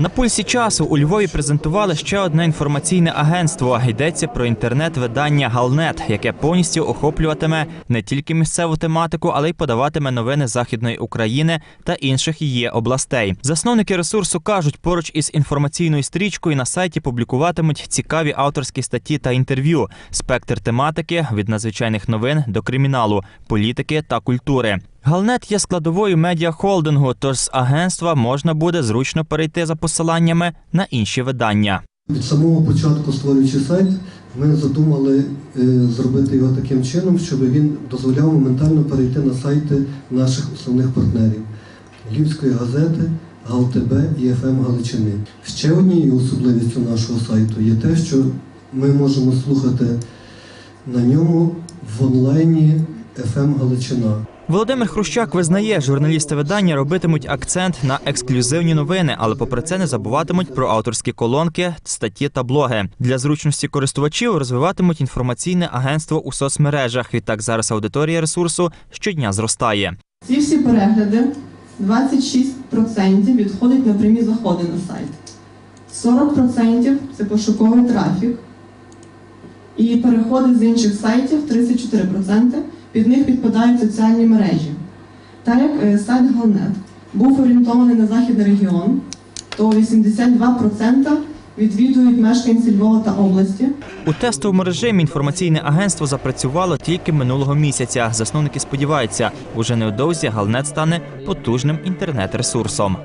На пульсі часу у Львові презентували ще одне інформаційне агентство. Йдеться про інтернет-видання Галнет, яке повністю охоплюватиме не тільки місцеву тематику, але й подаватиме новини західної України та інших її областей. Засновники ресурсу кажуть, поруч із інформаційною стрічкою на сайті публікуватимуть цікаві авторські статті та інтерв'ю, спектр тематики від надзвичайних новин до криміналу, політики та культури. Галнет є складовою медіахолдингу, тож з агентства можна буде зручно перейти за посиланнями на інші видання. Від самого початку створюючи сайт, ми задумали е, зробити його таким чином, щоб він дозволяв моментально перейти на сайти наших основних партнерів Львівської газети, ГАЛТБ і ФМ Галичини. Ще однією особливістю нашого сайту є те, що ми можемо слухати на ньому в онлайні ФМ Галичина. Володимир Хрущак визнає, журналісти видання робитимуть акцент на ексклюзивні новини, але попри це не забуватимуть про авторські колонки, статті та блоги. Для зручності користувачів розвиватимуть інформаційне агентство у соцмережах. Відтак зараз аудиторія ресурсу щодня зростає. Ці всі перегляди 26% відходить на прямі заходи на сайт. 40% це пошуковий трафік. І переходи з інших сайтів 34%. Під них підпадають соціальні мережі. Так як е, сайт Галнет був орієнтований на західний регіон, то 82% відвідують мешканці Львова та області. У тестовому режимі інформаційне агентство запрацювало тільки минулого місяця. Засновники сподіваються, уже невдовзі Галнет стане потужним інтернет-ресурсом.